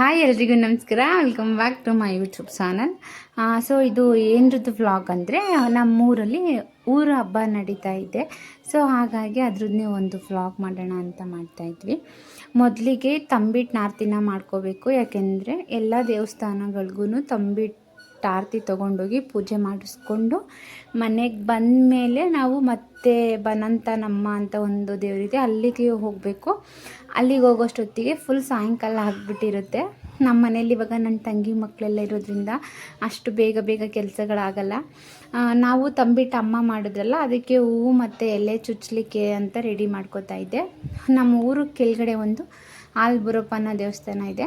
Hi ಎಲ್ರಿಗೂ ನಮಸ್ಕಾರ. Welcome back to my YouTube channel so ಇದು ಏನರದ್ದು ವ್ಲಾಗ್ ಅಂದರೆ, ನಮ್ಮೂರಲ್ಲಿ ಊರ ಹಬ್ಬ ನಡೀತಾ ಇದೆ. ಸೊ ಹಾಗಾಗಿ ಅದ್ರದ್ದೇ ಒಂದು ವ್ಲಾಗ್ ಮಾಡೋಣ ಅಂತ ಮಾಡ್ತಾ ಇದ್ವಿ. ಮೊದಲಿಗೆ ತಂಬಿಟ್ಟು ನಾರ್ತಿನ ಮಾಡ್ಕೋಬೇಕು, ಯಾಕೆಂದರೆ ಎಲ್ಲ ದೇವಸ್ಥಾನಗಳಿಗೂ ತಂಬಿಟ್ಟು ಆರತಿ ತೊಗೊಂಡೋಗಿ ಪೂಜೆ ಮಾಡಿಸ್ಕೊಂಡು ಮನೆಗೆ ಬಂದ ಮೇಲೆ ನಾವು ಮತ್ತೆ ಬನಂತ ನಮ್ಮ ಅಂತ ಒಂದು ದೇವರಿದೆ, ಅಲ್ಲಿಗೆ ಹೋಗಬೇಕು. ಅಲ್ಲಿಗೆ ಹೋಗೋಷ್ಟೊತ್ತಿಗೆ ಫುಲ್ ಸಾಯಂಕಾಲ ಆಗಿಬಿಟ್ಟಿರುತ್ತೆ. ನಮ್ಮ ಮನೇಲಿ ಇವಾಗ ನನ್ನ ತಂಗಿ ಮಕ್ಕಳೆಲ್ಲ ಇರೋದ್ರಿಂದ ಅಷ್ಟು ಬೇಗ ಬೇಗ ಕೆಲಸಗಳಾಗಲ್ಲ. ನಾವು ತಂಬಿಟ್ಟು ಅಮ್ಮ ಮಾಡಿದ್ರಲ್ಲ, ಅದಕ್ಕೆ ಹೂವು ಮತ್ತು ಎಲೆ ಚುಚ್ಚಲಿಕ್ಕೆ ಅಂತ ರೆಡಿ ಮಾಡ್ಕೋತಾ ಇದ್ದೆ. ನಮ್ಮ ಊರು ಕೆಳಗಡೆ ಒಂದು ಆಲ್ಬುರಪ್ಪನ ದೇವಸ್ಥಾನ ಇದೆ.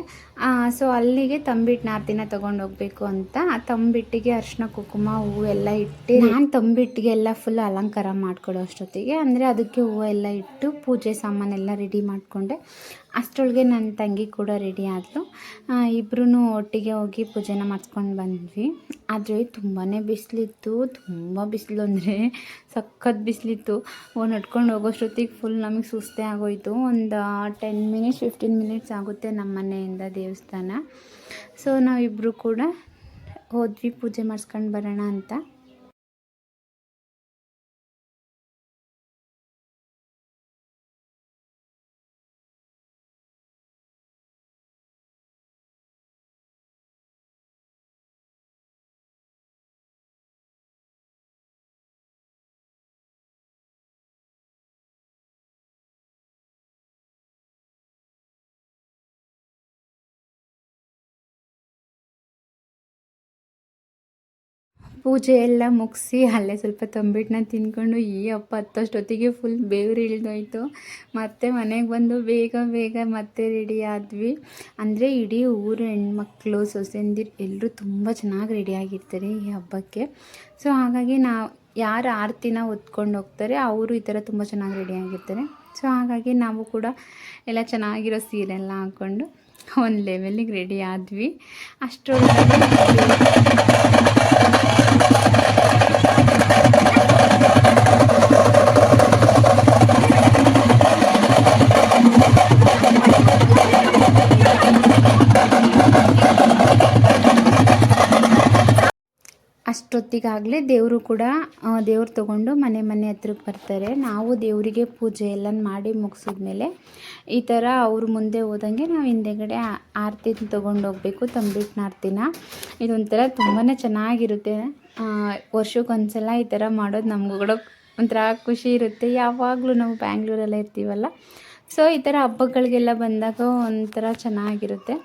ಸೊ ಅಲ್ಲಿಗೆ ತಂಬಿಟ್ಟು ನಾರ್ತಿನ ತೊಗೊಂಡು ಹೋಗ್ಬೇಕು ಅಂತ ಆ ತಂಬಿಟ್ಟಿಗೆ ಅರ್ಶಿನ, ಕುಂಕುಮ, ಹೂವು ಎಲ್ಲ ಇಟ್ಟು ನಾನು ತಂಬಿಟ್ಟಿಗೆ ಎಲ್ಲ ಫುಲ್ ಅಲಂಕಾರ ಮಾಡ್ಕೊಡೋ ಅಷ್ಟೊತ್ತಿಗೆ. ಅಂದರೆ ಅದಕ್ಕೆ ಹೂವು ಎಲ್ಲ ಇಟ್ಟು ಪೂಜೆ ಸಾಮಾನೆಲ್ಲ ರೆಡಿ ಮಾಡಿಕೊಂಡೆ. ಅಷ್ಟರೊಳಗೆ ನನ್ನ ತಂಗಿ ಕೂಡ ರೆಡಿ ಆದಳು ಇಬ್ಬರೂ ಒಟ್ಟಿಗೆ ಹೋಗಿ ಪೂಜೆನ ಮಾಡಿಸ್ಕೊಂಡು ಬಂದ್ವಿ. ಆದರೆ ತುಂಬಾ ಬಿಸಿಲಿತ್ತು. ತುಂಬ ಬಿಸಿಲು ಅಂದರೆ ಸಖತ್ ಬಿಸಿಲಿತ್ತು. ನಡ್ಕೊಂಡು ಹೋಗೋಷ್ಟೊತ್ತಿಗೆ ಫುಲ್ ನಮಗೆ ಸುಸ್ತೇ ಆಗೋಯಿತು. ಒಂದು ಟೆನ್ ಮಿನಿಟ್ಸ್ ಫಿಫ್ಟೀನ್ ಮಿನಿಟ್ಸ್ ಆಗುತ್ತೆ ನಮ್ಮ ಮನೆಯಿಂದ ದೇವಸ್ಥಾನ. ಸೊ ನಾವಿಬ್ಬರು ಕೂಡ ಹೋದ್ವಿ ಪೂಜೆ ಮಾಡಿಸ್ಕೊಂಡು ಬರೋಣ ಅಂತ. ಪೂಜೆ ಎಲ್ಲ ಮುಗಿಸಿ ಅಲ್ಲೇ ಸ್ವಲ್ಪ ತಂಬಿಟ್ಟನ್ನ ತಿಂದ್ಕೊಂಡು ಈ ಅಪ್ಪ ಹತ್ತಷ್ಟೊತ್ತಿಗೆ ಫುಲ್ ಬೇವ್ರು ಇಳಿದೋಯ್ತು. ಮತ್ತೆ ಮನೆಗೆ ಬಂದು ಬೇಗ ಬೇಗ ಮತ್ತೆ ರೆಡಿ ಆದ್ವಿ. ಅಂದರೆ ಇಡೀ ಊರು ಹೆಣ್ಮಕ್ಳು, ಸೊಸೆಂದಿರು ಎಲ್ಲರೂ ತುಂಬ ಚೆನ್ನಾಗಿ ರೆಡಿಯಾಗಿರ್ತಾರೆ ಈ ಹಬ್ಬಕ್ಕೆ. ಸೊ ಹಾಗಾಗಿ ನಾವು ಯಾರು ಆರತಿನ ಹೊತ್ಕೊಂಡು ಹೋಗ್ತಾರೆ, ಅವರು ಈ ಥರ ತುಂಬ ಚೆನ್ನಾಗಿ ರೆಡಿಯಾಗಿರ್ತಾರೆ ಸೊ ಹಾಗಾಗಿ ನಾವು ಕೂಡ ಎಲ್ಲ ಚೆನ್ನಾಗಿರೋ ಸೀರೆ ಎಲ್ಲ ಹಾಕ್ಕೊಂಡು ಒಂದು ಲೆವೆಲಿಗೆ ರೆಡಿ ಆದ್ವಿ. ಅಷ್ಟರೊಳಗೆ ಅಷ್ಟೊತ್ತಿಗಾಗಲೇ ದೇವರು ಕೂಡ ದೇವ್ರು ತೊಗೊಂಡು ಮನೆ ಮನೆ ಹತ್ರಕ್ಕೆ ಬರ್ತಾರೆ. ನಾವು ದೇವರಿಗೆ ಪೂಜೆ ಎಲ್ಲ ಮಾಡಿ ಮುಗಿಸಿದ್ಮೇಲೆ ಈ ಥರ ಅವ್ರ ಮುಂದೆ ಹೋದಂಗೆ ನಾವು ಹಿಂದೆಗಡೆ ಆರತಿ ಆರತಿನ ತೊಗೊಂಡು ಹೋಗ್ಬೇಕು ತಂಬಿಟ್ಟಿನ ಆರತಿನ ಇದೊಂಥರ ತುಂಬಾ ಚೆನ್ನಾಗಿರುತ್ತೆ. ವರ್ಷಕ್ಕೊಂದ್ಸಲ ಈ ಥರ ಮಾಡೋದು ನಮಗೂ ಕೂಡ ಒಂಥರ ಖುಷಿ ಇರುತ್ತೆ. ಯಾವಾಗಲೂ ನಾವು ಬ್ಯಾಂಗ್ಳೂರಲ್ಲೇ ಇರ್ತೀವಲ್ಲ ಸೊ ಈ ಥರ ಹಬ್ಬಗಳಿಗೆಲ್ಲ ಬಂದಾಗ ಒಂಥರ ಚೆನ್ನಾಗಿರುತ್ತೆ.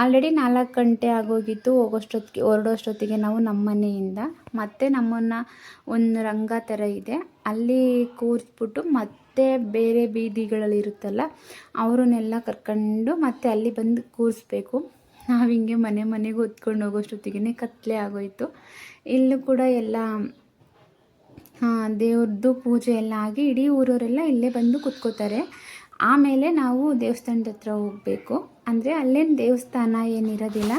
ಆಲ್ರೆಡಿ ನಾಲ್ಕು ಗಂಟೆ ಆಗೋಗಿತ್ತು. ಹೋಗೋಷ್ಟೊತ್ತಿಗೆ, ಹೊರಡೋಷ್ಟೊತ್ತಿಗೆ ನಾವು ನಮ್ಮ ಮನೆಯಿಂದ. ಮತ್ತೆ ನಮ್ಮನ್ನು ಒಂದು ರಂಗ ಥರ ಇದೆ. ಅಲ್ಲಿ ಕೂರಿಸ್ಬಿಟ್ಟು ಮತ್ತೆ ಬೇರೆ ಬೀದಿಗಳಲ್ಲಿ ಇರುತ್ತಲ್ಲ, ಅವರನ್ನೆಲ್ಲ ಕರ್ಕೊಂಡು ಮತ್ತೆ ಅಲ್ಲಿ ಬಂದು ಕೂರಿಸ್ಬೇಕು. ನಾವು ಹಿಂಗೆ ಮನೆ ಮನೆಗೆ ಹೊತ್ಕೊಂಡು ಹೋಗೋಷ್ಟೊತ್ತಿಗೆ ಕತ್ಲೆ ಆಗೋಯಿತು. ಇಲ್ಲೂ ಕೂಡ ಎಲ್ಲ ದೇವ್ರದ್ದು ಪೂಜೆ ಎಲ್ಲ ಆಗಿ ಇಡೀ ಊರವರೆಲ್ಲ ಇಲ್ಲೇ ಬಂದು ಕುತ್ಕೋತಾರೆ. ಆಮೇಲೆ ನಾವು ದೇವಸ್ಥಾನದ ಹತ್ರ ಹೋಗಬೇಕು. ಅಂದರೆ ಅಲ್ಲೇನು ದೇವಸ್ಥಾನ ಏನಿರೋದಿಲ್ಲ.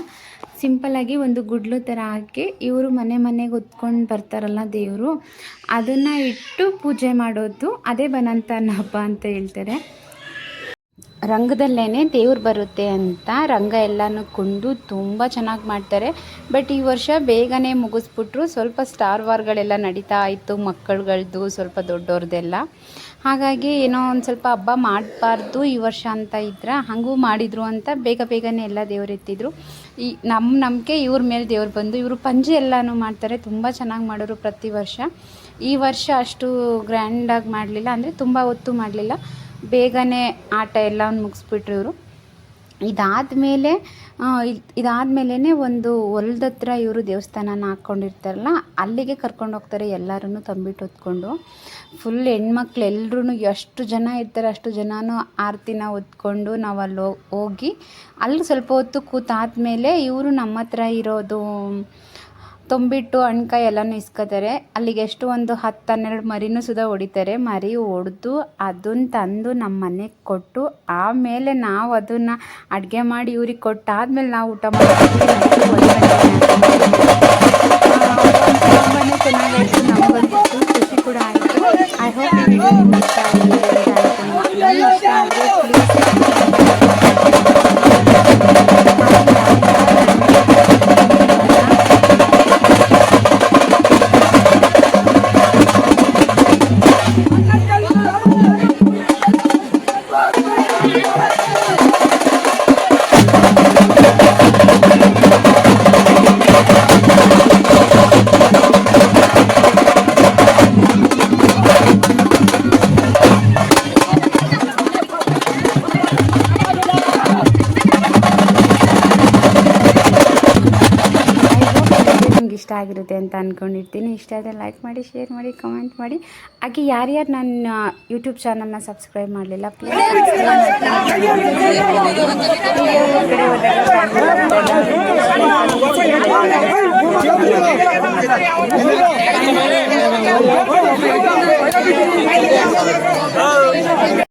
ಸಿಂಪಲಾಗಿ ಒಂದು ಗುಡ್ಲು ಥರ ಹಾಕಿ ಇವರು ಮನೆ ಮನೆಗೆ ಹೊತ್ಕೊಂಡು ಬರ್ತಾರಲ್ಲ ದೇವರು. ಅದನ್ನು ಇಟ್ಟು ಪೂಜೆ ಮಾಡೋದು. ಅದೇ ಬನಂತನ ಹಬ್ಬ ಅಂತ ಹೇಳ್ತಾರೆ. ರಂಗದಲ್ಲೇ ದೇವ್ರು ಬರುತ್ತೆ ಅಂತ ರಂಗ ಎಲ್ಲನೂ ಕೊಂಡು ತುಂಬ ಚೆನ್ನಾಗಿ ಮಾಡ್ತಾರೆ. ಬಟ್ ಈ ವರ್ಷ ಬೇಗನೆ ಮುಗಿಸ್ಬಿಟ್ರು ಸ್ವಲ್ಪ ಸ್ಟಾರ್ ವಾರ್ಗಳೆಲ್ಲ ನಡೀತಾ ಇತ್ತು ಮಕ್ಕಳುಗಳದ್ದು ಸ್ವಲ್ಪ ದೊಡ್ಡವ್ರದ್ದೆಲ್ಲ ಹಾಗಾಗಿ ಏನೋ ಒಂದು ಸ್ವಲ್ಪ ಹಬ್ಬ ಮಾಡಬಾರ್ದು ಈ ವರ್ಷ ಅಂತ ಇದ್ರೆ ಹಾಗೂ ಮಾಡಿದರು ಅಂತ ಬೇಗ ಬೇಗನೆ ಎಲ್ಲ ದೇವ್ರು ಎತ್ತಿದ್ರು. ಈ ನಮ್ಮ ನಂಬಿಕೆ ಇವ್ರ ಮೇಲೆ ದೇವ್ರು ಬಂದು ಇವರು ಪಂಜೆ ಎಲ್ಲನೂ ಮಾಡ್ತಾರೆ, ತುಂಬ ಚೆನ್ನಾಗಿ ಮಾಡೋರು ಪ್ರತಿ ವರ್ಷ. ಈ ವರ್ಷ ಅಷ್ಟು ಗ್ರ್ಯಾಂಡಾಗಿ ಮಾಡಲಿಲ್ಲ ಅಂದರೆ ತುಂಬ ಹೊತ್ತು ಮಾಡಲಿಲ್ಲ. ಬೇಗನೆ ಆಟ ಎಲ್ಲ ಮುಗಿಸ್ಬಿಟ್ರು ಇವರು. ಇದಾದಮೇಲೆ ಇದಾದಮೇಲೆ ಒಂದು ಹೊಲ್ದ ಇವರು ದೇವಸ್ಥಾನನ ಹಾಕ್ಕೊಂಡಿರ್ತಾರಲ್ಲ ಅಲ್ಲಿಗೆ ಕರ್ಕೊಂಡು ಹೋಗ್ತಾರೆ ಎಲ್ಲರೂ ತಂಬಿಟ್ಟು ಹೊತ್ಕೊಂಡು. ಫುಲ್ ಹೆಣ್ಮಕ್ಳು ಎಲ್ಲರೂ ಎಷ್ಟು ಜನ ಇರ್ತಾರೆ ಅಷ್ಟು ಜನನೂ ಆರತಿನ ಹೊತ್ಕೊಂಡು ನಾವು ಅಲ್ಲಿ ಹೋಗಿ, ಅಲ್ಲಿ ಸ್ವಲ್ಪ ಹೊತ್ತು ಕೂತಾದ್ಮೇಲೆ ಇವರು ನಮ್ಮ ಹತ್ರ ಇರೋದು ತೊಂಬಿಟ್ಟು ಅಣ್ಕಾಯಿ ಎಲ್ಲನೂ ಇಸ್ಕೋತಾರೆ ಅಲ್ಲಿಗೆ ಎಷ್ಟು ಒಂದು ಹತ್ತು ಹನ್ನೆರಡು ಮರಿನೂ ಸುಧಾ ಹೊಡಿತಾರೆ. ಮರಿ ಹೊಡೆದು ಅದನ್ನ ತಂದು ನಮ್ಮ ಮನೆಗೆ ಕೊಟ್ಟು ಆಮೇಲೆ ನಾವು ಅದನ್ನು ಅಡುಗೆ ಮಾಡಿ ಇವ್ರಿಗೆ ಕೊಟ್ಟಾದ್ಮೇಲೆ ನಾವು ಊಟ ಮಾಡ್ತೀವಿ. Thank you. ಆಗಿರುತ್ತೆ ಅಂತ ಅಂದ್ಕೊಂಡಿರ್ತೀನಿ ಇಷ್ಟ ಆದರೆ ಲೈಕ್ ಮಾಡಿ ಶೇರ್ ಮಾಡಿ ಕಮೆಂಟ್ ಮಾಡಿ. ಹಾಗೆ ಯಾರ್ಯಾರು ನನ್ನ ಯೂಟ್ಯೂಬ್ ಚಾನಲ್ನ ಸಬ್ಸ್ಕ್ರೈಬ್ ಮಾಡಲಿಲ್ಲ ಪ್ಲೀಸ್